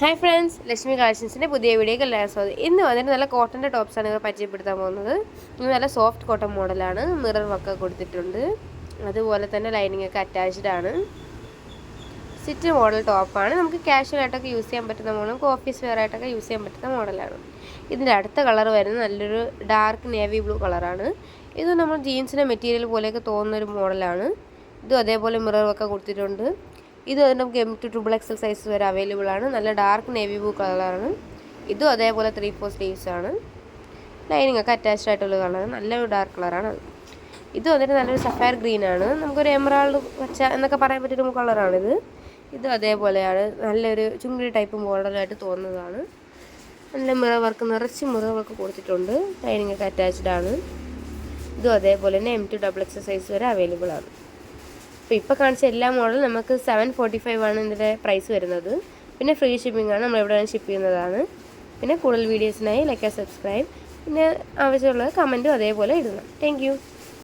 Hi friends Lakshmi കളക്ഷൻസിന്റെ പുതിയ വീഡിയോക്ക് എല്ലാവരും സ്വാഗതം. ഇന്ന് വന്നിട്ട് നല്ല കോട്ടന്റെ ടോപ്സാണ് ഇവർ പരിചയപ്പെടുത്താൻ പോകുന്നത്. ഇത് നല്ല സോഫ്റ്റ് കോട്ടൺ മോഡലാണ് മിറർ വർക്ക് കൊടുത്തിട്ടുണ്ട്. അതുപോലെ തന്നെ ലൈനിങ് ഒക്കെ അറ്റാച്ച്ഡ് ആണ്. സിറ്റ് മോഡൽ ടോപ്പാണ് നമുക്ക് കാഷ്വൽ ആയിട്ടൊക്കെ യൂസ് ചെയ്യാൻ പറ്റുന്ന മോഡലും ഓഫീസ് വെയർ ആയിട്ടൊക്കെ യൂസ് ചെയ്യാൻ പറ്റുന്ന മോഡലാണ് ഇതിന്റെ അടുത്ത കളർ വരുന്നത് നല്ലൊരു ഡാർക്ക് നേവി ബ്ലൂ കളറാണ് ഇത് നമ്മൾ ജീൻസിന്റെ മെറ്റീരിയൽ പോലെയൊക്കെ തോന്നുന്ന ഒരു മോഡലാണ് ഇതും അതേപോലെ മിറർ ഒക്കെ കൊടുത്തിട്ടുണ്ട്. ഇത് നമുക്ക് M to triple XL size വരെ അവൈലബിൾ ആണ്. നല്ല ഡാർക്ക് നേവി ബ്ലൂ കളറാണ് ഇതും അതേപോലെ ത്രീ ഫോർ സ്ലീവ്സ് ആണ്. ലൈനിങ് ഒക്കെ അറ്റാച്ച്ഡ് ആയിട്ടുള്ള കളർ നല്ലൊരു ഡാർക്ക് കളറാണ് അത് ഇത് വന്നിട്ട് നല്ലൊരു സഫയർ ഗ്രീൻ ആണ്. നമുക്കൊരു എമറാൾഡ് പച്ച എന്നൊക്കെ പറയാൻ പറ്റിയൊരു കളറാണിത് ഇത്. അതേപോലെയാണ്. നല്ലൊരു ചുങ്കി ടൈപ്പ് മോഡലായിട്ട് തോന്നുന്നതാണ്. നല്ല മിറ വർക്ക് നിറച്ച് മുറകളൊക്കെ കൊടുത്തിട്ടുണ്ട്. ലൈനിങ് ഒക്കെ അറ്റാച്ച്ഡ് ആണ്. ഇതും അതേപോലെ തന്നെ M to double XL size വരെ അവൈലബിൾ ആണ്. അപ്പോൾ ഇപ്പോൾ കാണിച്ച എല്ലാ മോഡലും നമുക്ക് സെവൻ ഫോർട്ടി ഫൈവ് ആണ് ഇതിന്റെ പ്രൈസ് വരുന്നത്. പിന്നെ ഫ്രീ ഷിപ്പിംഗ് ആണ് നമ്മൾ വേണം ഷിപ്പ് ചെയ്യുന്നതാണ്. പിന്നെ കൂടുതൽ വീഡിയോസിനായി ലൈക്ക് സബ്സ്ക്രൈബ് പിന്നെ ആവശ്യമുള്ള കമന്റും അതേപോലെ ഇടണം. താങ്ക്